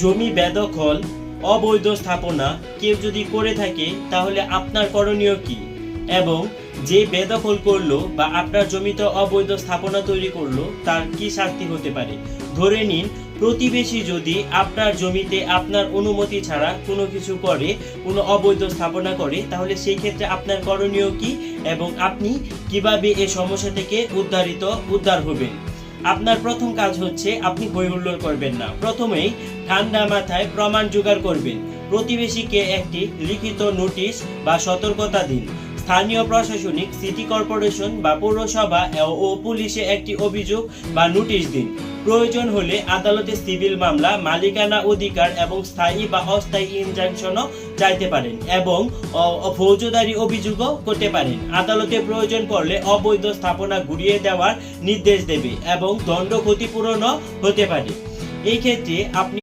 জমি বেদখল, অবৈধ স্থাপনা কেউ যদি করে থাকে, তাহলে আপনার করণীয় কি? এবং যে বেদখল করল বা আপনার জমিতে অবৈধ স্থাপনা তৈরি করল, তার কি শাস্তি হতে পারে? ধরে নিন, প্রতিবেশী যদি আপনার জমিতে আপনার অনুমতি ছাড়া কোনো কিছু করে, কোনো অবৈধ স্থাপনা করে, তাহলে সেই ক্ষেত্রে আপনার করণীয় কি? এবং আপনি কীভাবে এ সমস্যা থেকে উদ্ধারিত, উদ্ধার হবেন? আপনার প্রথম কাজ হচ্ছে আপনি হৈহুল্লোর করবেন না। প্রথমেই ঠান্ডা মাথায় প্রমাণ জোগাড় করবেন। প্রতিবেশীকে একটি লিখিত নোটিশ বা সতর্কতা দিন। স্থানীয় প্রশাসনিক, সিটি কর্পোরেশন বা পৌরসভা ও পুলিশে একটি অভিযোগ বা নোটিশ দিন। প্রয়োজন হলে আদালতে সিভিল মামলা, মালিকানা অধিকার এবং স্থায়ী বা অস্থায়ী ইনজাংশনও চাইতে পারেন এবং ফৌজদারি অভিযোগও করতে পারেন। আদালতে প্রয়োজন পড়লে অবৈধ স্থাপনা ঘুরিয়ে দেওয়ার নির্দেশ দেবে এবং দণ্ড ক্ষতিপূরণও হতে পারে। এই ক্ষেত্রে আপনি